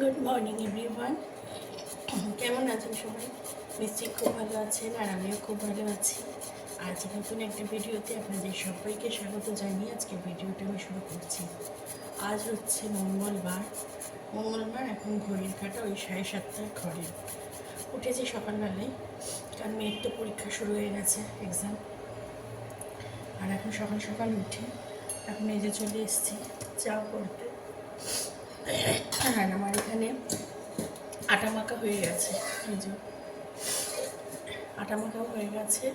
Good morning everyone কেমন আছেন সবাই? নিশ্চয়ই খুব ভালো আছেন আর আমিও খুব ভালো আছি। আজ নতুন একটা ভিডিওতে আপনাদের সবাইকে স্বাগত জানিয়ে আজকে ভিডিওটা আমি শুরু করছি। আজ হচ্ছে মঙ্গলবার। মঙ্গলবার এখন ঘড়ির কাটা, ওই সাড়ে সাতটার ঘরে উঠেছি সকালবেলায়, কারণ মেয়ের তো পরীক্ষা শুরু হয়ে গেছে এক্সাম আর এখন সকাল সকাল উঠে এখন এই যে চলে এসেছি চা করতে। হ্যাঁ আমার এখানে আটা মাখা হয়ে গেছে, এই যে। আটা মাখাও হয়ে গেছে,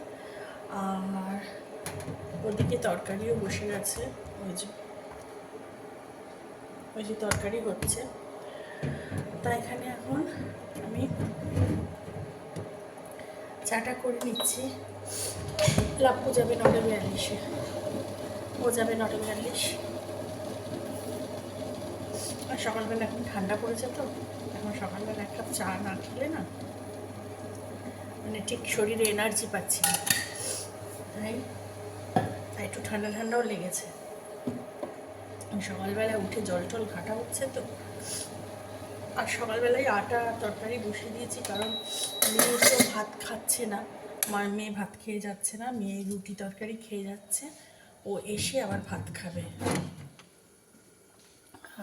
আর ওদিকে তরকারিও বসে গেছে, ওই যে। ওই যে তরকারি হচ্ছে। তা এখানে এখন আমি চাটা করে নিচ্ছি। লাপ্পু যাবে নটা বিয়াল্লিশে ও যাবে নটা বিয়াল্লিশ আর সকালবেলা এখন ঠান্ডা পড়েছে তো, এখন সকালবেলা এক কাপ চা না খেলে না মানে ঠিক শরীরে এনার্জি পাচ্ছি না। তাই তাই একটু ঠান্ডা ঠান্ডাও লেগেছে। সকালবেলা উঠে জল টল ঘাটা হচ্ছে তো, আর সকালবেলায় আটা তরকারি বসিয়ে দিয়েছি কারণ মেয়ে তো ভাত খাচ্ছে না আমার মেয়ে ভাত খেয়ে যাচ্ছে না, মেয়ে রুটি তরকারি খেয়ে যাচ্ছে, ও এসে আবার ভাত খাবে।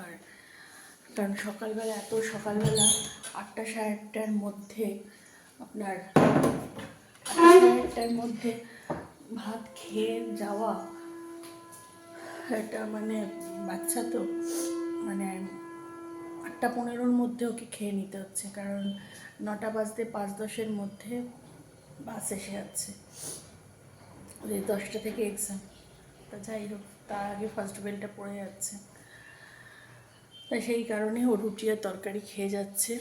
আর কারণ সকালবেলা, এত সকালবেলা আটটা সাড়ে আটটার মধ্যে আপনার সাড়ে আটটার মধ্যে ভাত খেয়ে যাওয়া এটা মানে বাচ্চা তো মানে আটটা পনেরোর মধ্যে ওকে খেয়ে নিতে হচ্ছে কারণ নটা বাজতে পাঁচ দশের মধ্যে বাস এসে যাচ্ছে। দশটা থেকে এক্সাম তা যাই হোক, তার আগে ফার্স্ট বেলটা পড়ে যাচ্ছে। তাই সেই কারণে ও রুটি আর তরকারি খেয়ে যাচ্ছে।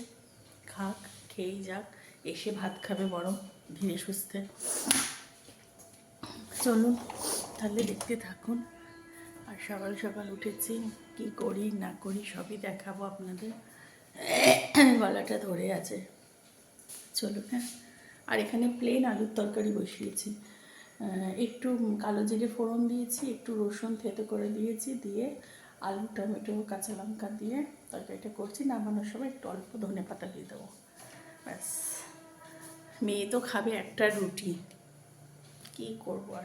খাক, খেয়েই যাক। এসে ভাত খাবে বরং, ধীরে সুস্থে। চলুন, তাহলে দেখতে থাকুন। আর সকাল সকাল উঠেছি, কি করি, না করি, সবই দেখাবো আপনাদের। গলাটা ধরে আছে। চলুন হ্যাঁ। আর এখানে প্লেন আলুর তরকারি বসিয়েছি। একটু কালো জিরে ফোড়ন দিয়েছি, একটু রসুন থেতো করে দিয়েছি, দিয়ে আলু টমেটো কাঁচা লঙ্কা দিয়ে তরকারিটা করছি, নামানোর সময় একটু অল্প ধনে পাতা দিয়ে দেবো। ব্যাস। মেয়ে তো খাবে একটা রুটি। কী করব আর?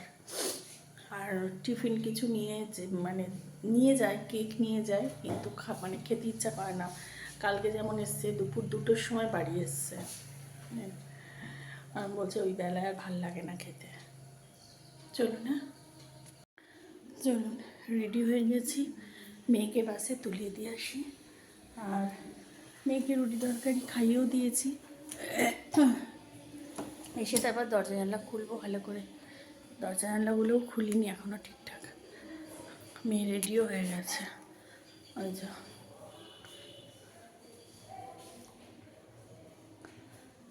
আর টিফিন কিছু নিয়ে যে মানে নিয়ে যায়, কেক নিয়ে যায়, কিন্তু খা মানে খেতে ইচ্ছা করে না। কালকে যেমন এসছে, দুপুর দুটোর সময় বাড়ি এসছে। হ্যাঁ। বলছে, ওই বেলায় আর ভালো লাগে না খেতে। চলুন না চলুন রেডি হয়ে গেছি। মেয়েকে বাসে তুলে দিয়ে আসি। আর মেয়েকে রুটি তরকারি খাইয়েও দিয়েছি। এসে তারপর দরজা জানলা খুলবো ভালো করে। দরজা জানলাগুলোও খুলিনি এখনও ঠিকঠাক। মেয়ে রেডিও হয়ে গেছে। ওই যে।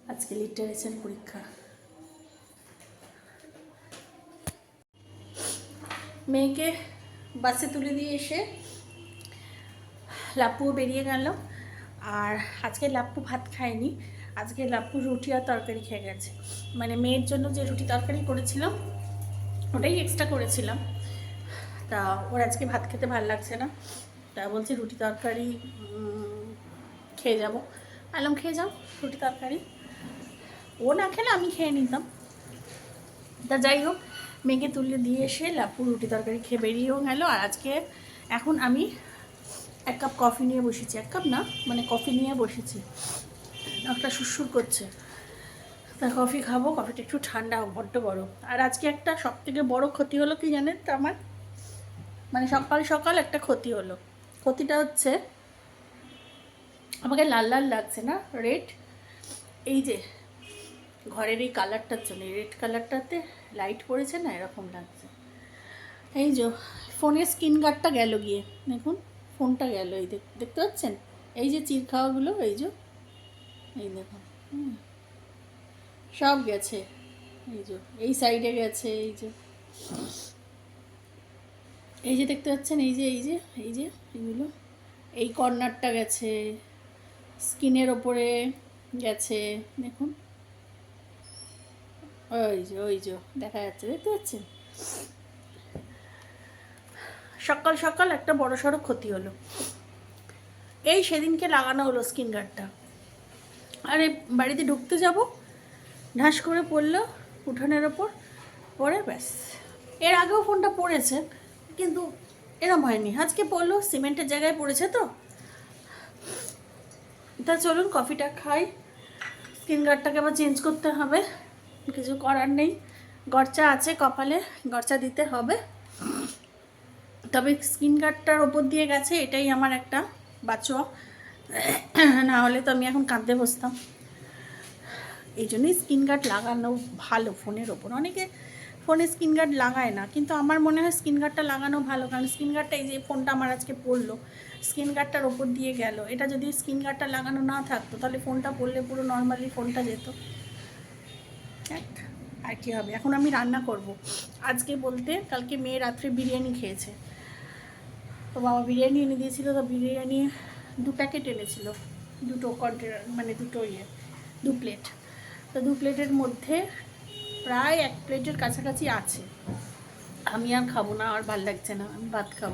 আজকে লিটারেচার পরীক্ষা। মেয়েকে বাসে তুলে দিয়ে এসে লাপ্পুও বেরিয়ে গেল। আর আজকে লাপ্পু ভাত খায়নি। আজকে লাপ্পু রুটি আর তরকারি খেয়ে গেছে। মানে মেয়ের জন্য যে রুটি তরকারি করেছিলাম, ওটাই এক্সট্রা করেছিলাম। তা ওর আজকে ভাত খেতে ভালো লাগছে না। তা বলছে রুটি তরকারি খেয়ে যাব। আলম, খেয়ে যাও রুটি তরকারি। ও না খেলে আমি খেয়ে নিতাম। তা যাই হোক, মেয়েকে তুলে দিয়ে এসে লাপু রুটি তরকারি খেয়ে বেরিয়েও গেল। আর আজকে এখন আমি এক কাপ কফি নিয়ে বসেছি, এক কাপ না মানে কফি নিয়ে বসেছি। একটা সুরসুর করছে। তা কফি খাব, কফিটা একটু ঠান্ডা হোক, বড্ড বড় আর আজকে একটা সব থেকে বড় ক্ষতি হলো কি জানেন তো আমার? মানে সকাল সকাল একটা ক্ষতি হলো। ক্ষতিটা হচ্ছে, আমাকে লাল লাল লাগছে না, রেড? এই যে, ঘরের এই কালারটার জন্য রেড কালারটাতে লাইট পড়েছে না, এরকম লাগছে। এই যে, ফোনের স্ক্রিন গার্ডটা গেল গিয়ে, দেখুন। ফোনটা গেল, এই দেখ- দেখতে পাচ্ছেন এই যে চির খাওয়াগুলো, এই যে, এই হুম। সব গেছে, এই যে, এই সাইডে গেছে, এই যে এই যে দেখতে পাচ্ছেন, এই যে এই যে এই যে, এগুলো, এই কর্নারটা গেছে, স্কিনের ওপরে গেছে, দেখুন, ওই যে ওই যে, দেখা যাচ্ছে, দেখতে পাচ্ছেন সকাল সকাল একটা বড় সড়ো ক্ষতি হলো। এই সেদিনকে লাগানো হলো স্ক্রিন গার্ডটা আরে, বাড়িতে ঢুকতে যাব, ঢাস করে পড়ল উঠোনের ওপর, পরে ব্যাস। এর আগেও ফোনটা পড়েছে, কিন্তু এরম হয়নি। আজকে পড়ল, সিমেন্টের জায়গায় পড়েছে তো। তা চলুন কফিটা খাই। স্কিন গার্ডটাকে আবার চেঞ্জ করতে হবে। কিছু করার নেই। গরচা আছে কপালে, গরচা দিতে হবে। তবে স্ক্রিন গার্ডটার ওপর দিয়ে গেছে, এটাই আমার একটা বাঁচোয়া না হলে তো আমি এখন কাঁদতে বসতাম। এই জন্যই স্ক্রিন গার্ড লাগানো ভালো ফোনের ওপর। অনেকে ফোনে স্কিন গার্ড লাগায় না, কিন্তু আমার মনে হয় স্কিন গার্ডটা লাগানো ভালো, কারণ স্ক্রিন গার্ডটা এই যে ফোনটা আমার আজকে পড়ল, স্কিন গার্ডটার ওপর দিয়ে গেল। এটা যদি স্কিন গার্ডটা লাগানো না থাকতো, তাহলে ফোনটা পড়লে পুরো নর্মালি ফোনটা যেত। আর কি হবে? এখন আমি রান্না করব। আজকে বলতে কালকে মেয়ে রাত্রে বিরিয়ানি খেয়েছে। তো বাবা বিরিয়ানি এনে দিয়েছিল, তো বিরিয়ানি দু প্যাকেট এনেছিল। দুটো কন্টেনার মানে দুটো ইয়ে দু প্লেট তো দু প্লেটের মধ্যে প্রায় এক প্লেটের কাছাকাছি আছে। আমি আর খাব না, আর ভালো লাগছে না, আমি ভাত খাব।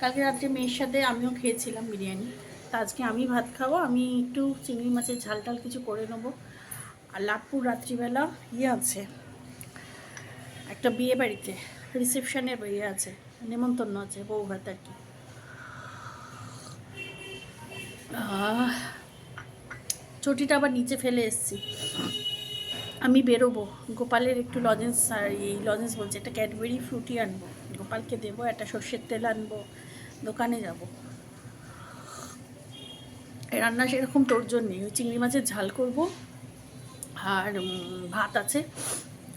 কালকে রাত্রে মেয়ের সাথে আমিও খেয়েছিলাম বিরিয়ানি। তা আজকে আমি ভাত খাব, আমি একটু চিংড়ি মাছের ঝাল টাল কিছু করে নেব। আর লাভপুর রাত্রিবেলা ইয়ে আছে, একটা বিয়ে বাড়িতে রিসেপশনের ইয়ে আছে। নেমন্তন্ন আছে বউ ভাত আর কি। চটিটা আবার নিচে ফেলে এসছি। আমি বেরোবো। গোপালের একটু লজেন্স এই লজেন্স বলছে, একটা ক্যাডবেরি ফ্রুটি আনব। গোপালকে দেবো, একটা সর্ষের তেল আনব। দোকানে যাব। রান্না সেরকম তোর নেই ওই চিংড়ি মাছের ঝাল করব। আর ভাত আছে।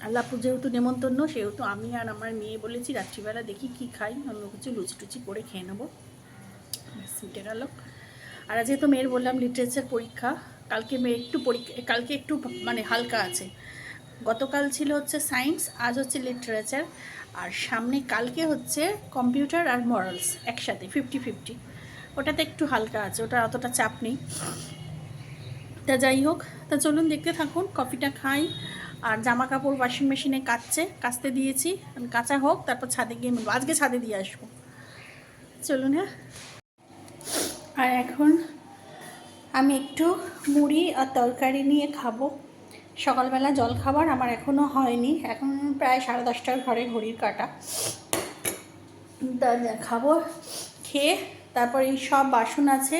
আল্লাপুর যেহেতু নেমন্তন্ন, সেহেতু আমি আর আমার মেয়ে বলেছি রাত্রিবেলা দেখি কি খাই অন্য কিছু লুচি টুচি করে খেয়ে নেব। মিটে গেল আর আজকে তো মেয়ের বললাম লিটারেচার পরীক্ষা, কালকে মেয়ে একটু পরীক্ষা, কালকে একটু মানে হালকা আছে। গতকাল ছিল হচ্ছে সায়েন্স আজ হচ্ছে লিটারেচার আর সামনে কালকে হচ্ছে কম্পিউটার আর মরালস একসাথে ফিফটি ফিফটি ওটাতে একটু হালকা আছে, ওটা অতটা চাপ নেই। তা যাই হোক, তা চলুন দেখতে থাকুন কফিটা খাই। আর জামা কাপড় ওয়াশিং মেশিনে কাচছে, কাচতে দিয়েছি। কাঁচা হোক, তারপর ছাদে গিয়ে মেলবো। আজকে ছাদে দিয়ে আসব। চলুন হ্যাঁ? আর এখন আমি একটু মুড়ি আর তরকারি নিয়ে খাব। সকালবেলা জল খাবার আমার এখনও হয়নি। এখন প্রায় সাড়ে দশটার ঘরে ঘড়ির কাটা। খাব, খেয়ে তারপর এই সব বাসন আছে,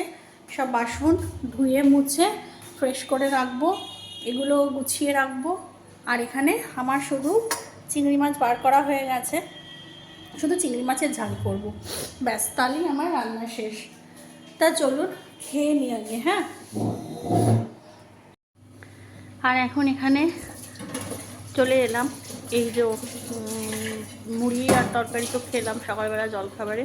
সব বাসন ধুয়ে মুছে ফ্রেশ করে রাখব। এগুলো গুছিয়ে রাখব। আর এখানে আমার শুধু চিংড়ি মাছ বার করা হয়ে গেছে। শুধু চিংড়ি মাছের ঝাল করব। ব্যাস, তাহলেই আমার রান্না শেষ। তা চলুন, খেয়ে নিই আগে হ্যাঁ? আর এখন এখানে চলে এলাম। এই যে মুড়ি আর তরকারি তো খেলাম সকালবেলা জলখাবারে।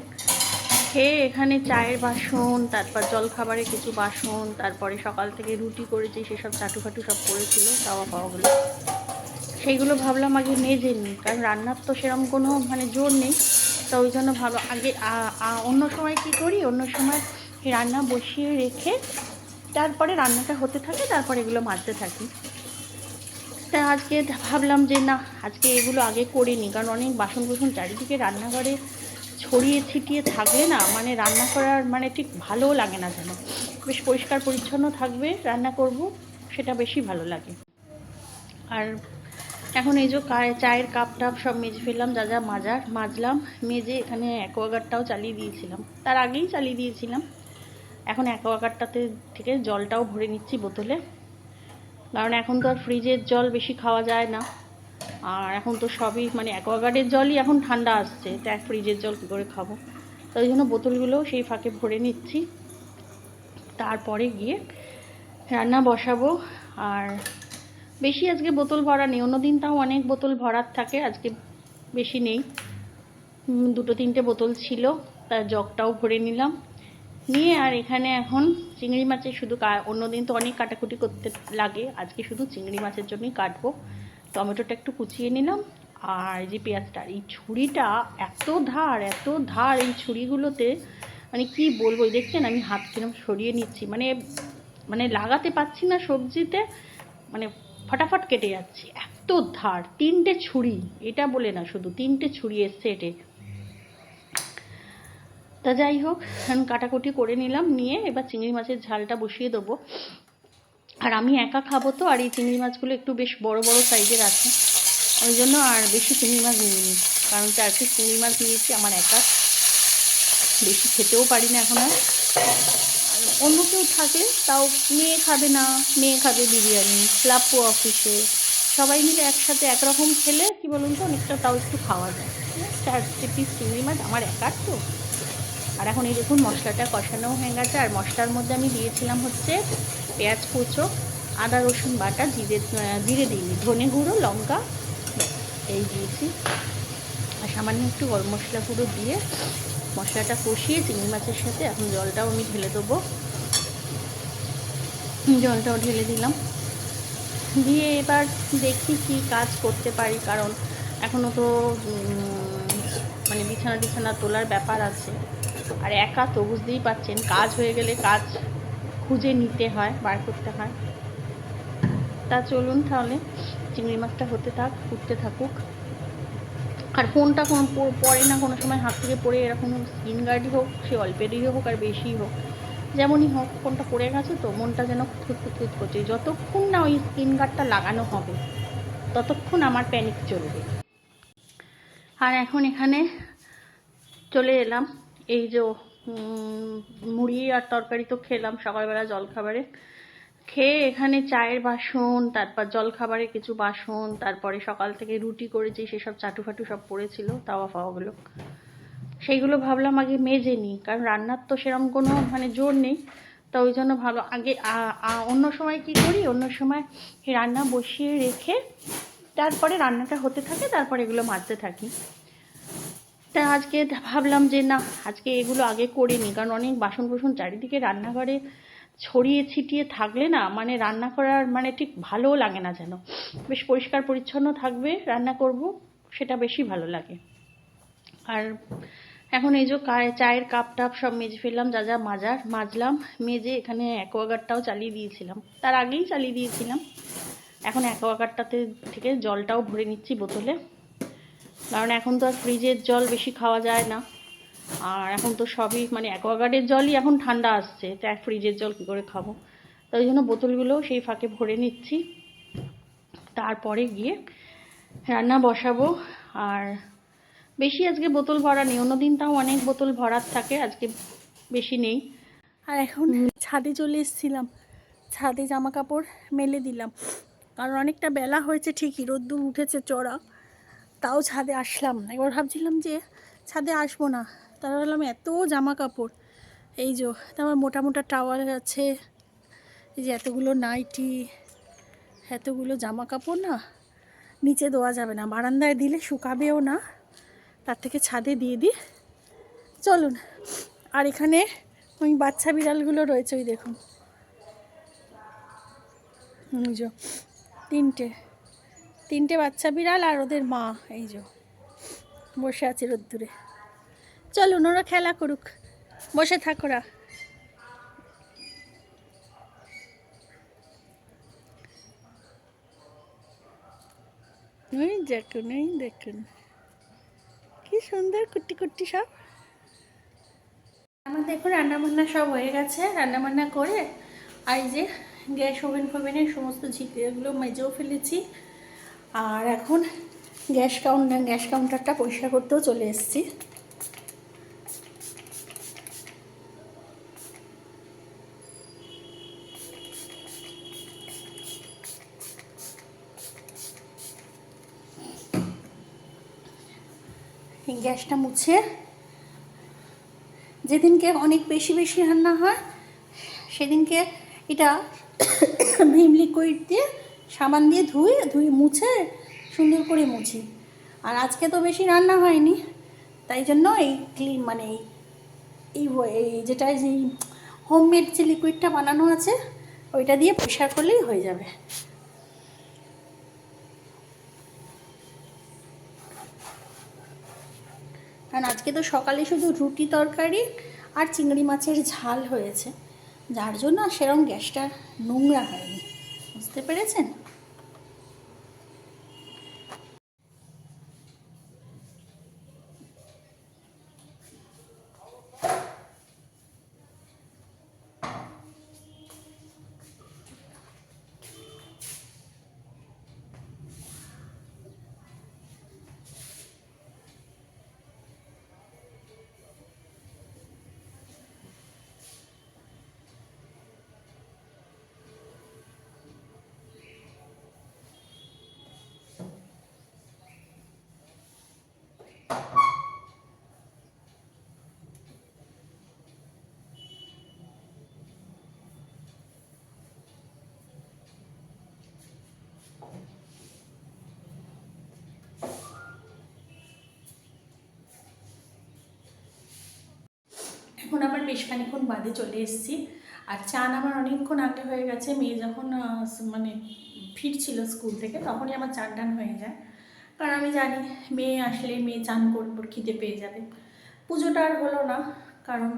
খেয়ে এখানে চায়ের বাসন, তারপর জলখাবারে কিছু বাসন, তারপরে সকাল থেকে রুটি করেছি, সেসব চাটু ফাটু সব করেছিল তাওয়া পাওয়াগুলো সেইগুলো ভাবলাম আগে মেজে নিই, কারণ রান্নার তো সেরকম কোনো মানে জোর নেই। তো ওই জন্য ভালো, আগে অন্য সময় কি করি, অন্য সময় রান্না বসিয়ে রেখে তারপরে রান্নাটা হতে থাকে, তারপরে এগুলো মাজতে থাকি। তা আজকে ভাবলাম যে না, আজকে এগুলো আগে করে নিই কারণ অনেক বাসন কুসন চারিদিকে রান্নাঘরে ছড়িয়ে ছিটিয়ে থাকলে না মানে রান্না করার মানে ঠিক ভালোও লাগে না যেন। বেশ পরিষ্কার পরিচ্ছন্ন থাকবে, রান্না করব, সেটা বেশি ভালো লাগে। আর এখন এই যে চায়ের কাপ টাপ সব মেজে ফেললাম, যা যা মাজার, মাজলাম, মেজে এখানে অ্যাকোয়াগার্ডটাও চালিয়ে দিয়েছিলাম। তার আগেই চালিয়ে দিয়েছিলাম। এখন অ্যাকোয়াগার্ডটাতে থেকে জলটাও ভরে নিচ্ছি বোতলে। কারণ এখন তো আর ফ্রিজের জল বেশি খাওয়া যায় না। আর এখন তো সবই মানে অ্যাকোয়াগার্ডের জলই এখন ঠান্ডা আসছে। তা ফ্রিজের জল কী করে খাব? তো ওই জন্য বোতলগুলোও সেই ফাঁকে ভরে নিচ্ছি। তারপরে গিয়ে রান্না বসাবো। আর বেশি আজকে বোতল ভরা নেই অন্য দিন তাও অনেক বোতল ভরার থাকে, আজকে বেশি নেই। দুটো তিনটে বোতল ছিল, তার জগটাও ভরে নিলাম। নিয়ে আর এখানে এখন চিংড়ি মাছের শুধু অন্যদিন তো অনেক কাটাকুটি করতে লাগে, আজকে শুধু চিংড়ি মাছের জন্যই কাটবো। টমেটোটা একটু কুচিয়ে নিলাম, আর যে পেঁয়াজটা, এই ছুরিটা এত ধার এত ধার এই ছুরিগুলোতে মানে কি বলব দেখছেন আমি হাত কিরম সরিয়ে নিচ্ছি মানে মানে লাগাতে পাচ্ছি না সবজিতে মানে ফটাফট কেটে যাচ্ছে। এত ধার, তিনটে ছুরি। এটা বলে না, শুধু তিনটে ছুরি এসছে এটে। তা যাই হোক, এখন কাটাকুটি করে নিলাম, নিয়ে এবার চিংড়ি মাছের ঝালটা বসিয়ে দেবো। আর আমি একা খাব তো, আর এই চিংড়ি মাছগুলো একটু বেশ বড় বড় সাইজের আছে। ওই জন্য আর বেশি চিংড়ি মাছ নিইনি কারণ চার পিস চিংড়ি মাছ নিয়েছি, আমার একা। বেশি খেতেও পারি না এখন আর। অন্য কেউ থাকে, তাও মেয়ে খাবে না, মেয়ে খাবে বিরিয়ানি ক্লাবও অফিসে সবাই মিলে একসাথে একরকম খেলে, কি বলুন তো, অনেকটা তাও একটু খাওয়া যায়। চারটে পিস চিংড়ি মাছ আমার একার তো। আর এখন এই দেখুন মশলাটা কষানো হয়ে গেছে, আর মশলার মধ্যে আমি দিয়েছিলাম হচ্ছে পেঁয়াজ কুচো, আদা রসুন বাটা, জিরে জিরে দিইনি ধনে গুঁড়ো, লঙ্কা এই দিয়েছি। আর সামান্য একটু গরম মশলা গুঁড়ো দিয়ে মশলাটা কষিয়ে চিংড়ি মাছের সাথে এখন জলটাও আমি ঢেলে দেবো। জলটাও ঢেলে দিলাম। দিয়ে এবার দেখি কি কাজ করতে পারি, কারণ এখনও তো মানে বিছানা টিছানা তোলার ব্যাপার আছে। আর একা তো বুঝতেই পারছেন, কাজ হয়ে গেলে কাজ খুঁজে নিতে হয়, বার করতে হয়। তা চলুন তাহলে, চিংড়ি মাছটা হতে থাক, উঠতে থাকুক। আর ফোনটা কোনো পরে না কোনো সময় হাত থেকে পড়ে এরকম স্ক্রিন গার্ডই হোক, সে অল্পেরই হোক আর বেশিই হোক, যেমনই হোক ফোনটা পড়ে গেছে তো মনটা যেন খুঁত করছে। যতক্ষণ না ওই স্ক্রিন গার্ডটা লাগানো হবে, ততক্ষণ আমার প্যানিক চলবে। আর এখন এখানে চলে এলাম, এই যে মুড়ি আর তরকারি তো খেলাম সকালবেলা জলখাবারে। খেয়ে এখানে চায়ের বাসন, তারপর জলখাবারে কিছু বাসন, তারপরে সকাল থেকে রুটি করেছি, সেসব চাটু ফাটু সব পড়েছিল তাওয়া ফাওয়াগুলো সেইগুলো ভাবলাম আগে মেজে নিই, কারণ রান্নার তো সেরকম কোনো মানে জোর নেই। তা ওই জন্য ভালো, আগে অন্য সময় কি করি, অন্য সময় রান্না বসিয়ে রেখে তারপরে রান্নাটা হতে থাকে, তারপরে এগুলো মাজতে থাকি। তা আজকে ভাবলাম যে না, আজকে এগুলো আগে করে নিই কারণ অনেক বাসন কুসন চারিদিকে রান্নাঘরে ছড়িয়ে ছিটিয়ে থাকলে না মানে রান্না করার মানে ঠিক ভালোও লাগে না যেন। বেশ পরিষ্কার পরিচ্ছন্ন থাকবে, রান্না করব, সেটা বেশি ভালো লাগে। আর এখন এই যে চায়ের কাপ টাপ সব মেজে ফেললাম, যা যা মাজার, মাজলাম, মেজে এখানে অ্যাকোয়াগার্ডটাও চালিয়ে দিয়েছিলাম। তার আগেই চালিয়ে দিয়েছিলাম। এখন অ্যাকোয়াগার্ডটাতে থেকে জলটাও ভরে নিচ্ছি বোতলে। কারণ এখন তো আর ফ্রিজের জল বেশি খাওয়া যায় না। আর এখন তো সবই মানে অ্যাকোয়াগার্ডের জলই এখন ঠান্ডা আসছে তো এক ফ্রিজের জল কী করে খাব? তো ওই জন্য বোতলগুলোও সেই ফাঁকে ভরে নিচ্ছি। তারপরে গিয়ে রান্না বসাবো। আর বেশি আজকে বোতল ভরা নেই অন্যদিন তাও অনেক বোতল ভরার থাকে আজকে বেশি নেই। আর এখন ছাদে চলে এসেছিলাম ছাদে জামা কাপড় মেলে দিলাম। কারণ অনেকটা বেলা হয়েছে ঠিকই রোদ্দুর উঠেছে চড়া তাও ছাদে আসলাম একবার ভাবছিলাম যে ছাদে আসব না তারপর ভাবলাম এত জামা কাপড় এই যে, তারপর মোটা মোটা টাওয়ার আছে। এই যে এতগুলো নাইটি, এতগুলো জামা কাপড় না, নিচে দেওয়া যাবে না। বারান্দায় দিলে শুকাবেও না। তার থেকে ছাদে দিয়ে দিই। চলুন, আর এখানে ওই বাচ্চা বিড়ালগুলো রয়েছে, ওই দেখুন। যে, তিনটে তিনটে বাচ্চা বিড়াল আর ওদের মা, এই যে। বসে আছে রোদ্দুরে। চলুন ওরা খেলা করুক। বসে থাকোরা ওই দেখুন এই দেখুন। কি সুন্দর কুটি কুটি সব। আমার দেখুন, রান্নাবান্না সব হয়ে গেছে। রান্নাবান্না করে আর যে গ্যাস ওভেন ফোভেনের সমস্ত ঝিকেগুলো মেজেও ফেলেছি। আর এখন গ্যাস কাউন্টার, গ্যাস কাউন্টারটা পরিষ্কার করতেও চলে এসেছি। গ্যাসটা মুছে। যেদিনকে অনেক বেশি বেশি রান্না হয়, সেদিনকে এটা ভিম লিকুইড দিয়ে সাবান দিয়ে ধুয়ে ধুয়ে মুছে, সুন্দর করে মুছি। আর আজকে তো বেশি রান্না হয়নি, তাই জন্য এই ক্লিন মানে এই এই এই যেটা যে হোমমেড যে লিকুইডটা বানানো আছে, ওইটা দিয়ে পরিষ্কার করলেই হয়ে যাবে। কারণ আজকে তো সকালে শুধু রুটি তরকারি আর চিংড়ি মাছের ঝাল হয়েছে। যার জন্য সেরকম গ্যাসটা নোংরা হয়নি। বুঝতে পেরেছেন? এখন আবার বেশ খানিক্ষণ বাদে চলে এসেছি। আর চান আমার অনেকক্ষণ আগে হয়ে গেছে, মেয়ে যখন মানে ফিরছিল স্কুল থেকে তখনই আমার চান টান হয়ে যায়। কারণ আমি জানি মেয়ে আসলে, মেয়ে চান করব, খিদে পেয়ে যাবে। পুজোটা আর হলো না, কারণ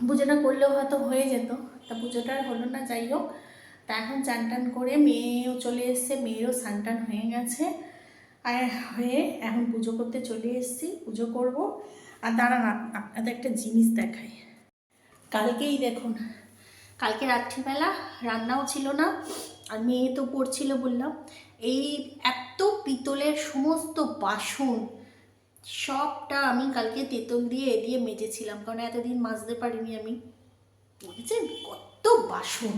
পুজোটা করলেও হয়তো হয়ে যেত, তা পুজোটা আর হলো না, যাই হোক। তা এখন চান টান করে মেয়েও চলে এসছে, মেয়েরও স্নান টান হয়ে গেছে। আর হয়ে এখন পুজো করতে চলে এসেছি, পুজো করব। আর দাঁড়ান, আপ- আপনাদের একটা জিনিস দেখাই। কালকেই দেখুন, কালকে রাত্রিবেলা রান্নাও ছিল না, আর মেয়ে তো পড়ছিল বললাম, এই এত পিতলের সমস্ত বাসন, সবটা আমি কালকে তেঁতুল দিয়ে এ দিয়ে মেজেছিলাম, কারণ এতদিন মাজতে পারিনি আমি। বুঝেছেন কত বাসন।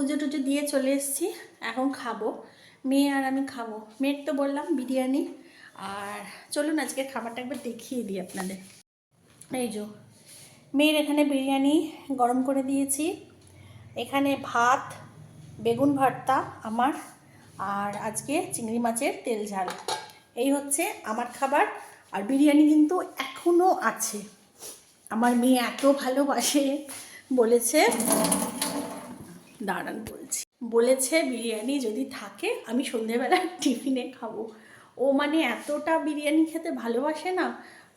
পুজো টুজো দিয়ে চলে এসেছি। এখন খাব। মেয়ে আর আমি খাব। মেয়ের তো বললাম বিরিয়ানি। আর চলুন আজকে খাবারটা একবার দেখিয়ে দিই আপনাদের। এই যো, মেয়ের এখানে বিরিয়ানি গরম করে দিয়েছি। এখানে ভাত, বেগুন ভর্তা আমার, আর আজকে চিংড়ি মাছের তেল ঝাল। এই হচ্ছে আমার খাবার। আর বিরিয়ানি কিন্তু এখনও আছে। আমার মেয়ে এত ভালোবাসে, বলেছে। দাঁড়ান বলছি। বলেছে বিরিয়ানি যদি থাকে, আমি সন্ধেবেলা টিফিনে খাব। ও মানে এতটা বিরিয়ানি খেতে ভালোবাসে না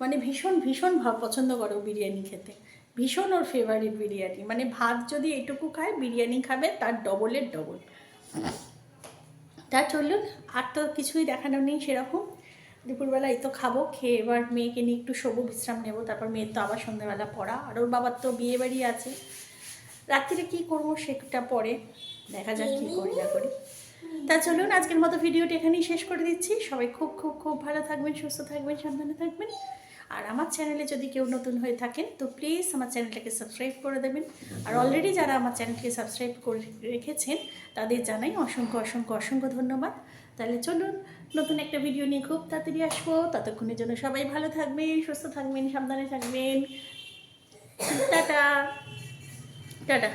মানে ভীষণ ভীষণ পছন্দ করে বিরিয়ানি খেতে। ভীষণ ওর ফেভারিট বিরিয়ানি। মানে ভাত যদি এটুকু খায়, বিরিয়ানি খাবে, তার ডবলের ডবল তা চলুন, আর তো কিছুই দেখানো নেই সেরকম। দুপুরবেলা এই তো খাব, খেয়ে এবার মেয়েকে নিয়ে একটু শোবো, বিশ্রাম নেব, তারপর মেয়ের তো আবার সন্ধ্যাবেলা পড়া। আর ওর বাবার তো বিয়ে বাড়ি আছে। রাত্রিরে কী করব সেটা পরে দেখা যাক কী করি না করি। তা চলুন আজকের মতো ভিডিওটি এখানেই শেষ করে দিচ্ছি। সবাই খুব খুব খুব ভালো থাকবেন সুস্থ থাকবেন সাবধানে থাকবেন। আর আমার চ্যানেলে যদি কেউ নতুন হয়ে থাকেন তো প্লিজ আমার চ্যানেলটাকে সাবস্ক্রাইব করে দেবেন। আর অলরেডি যারা আমার চ্যানেলকে সাবস্ক্রাইব করে রেখেছেন তাদের জানাই অসংখ্য অসংখ্য অসংখ্য ধন্যবাদ। তাহলে চলুন নতুন একটা ভিডিও নিয়ে খুব তাড়াতাড়ি আসব। ততক্ষণের জন্য সবাই ভালো থাকবেন সুস্থ থাকবেন সাবধানে থাকবেন। টাটা! টাটা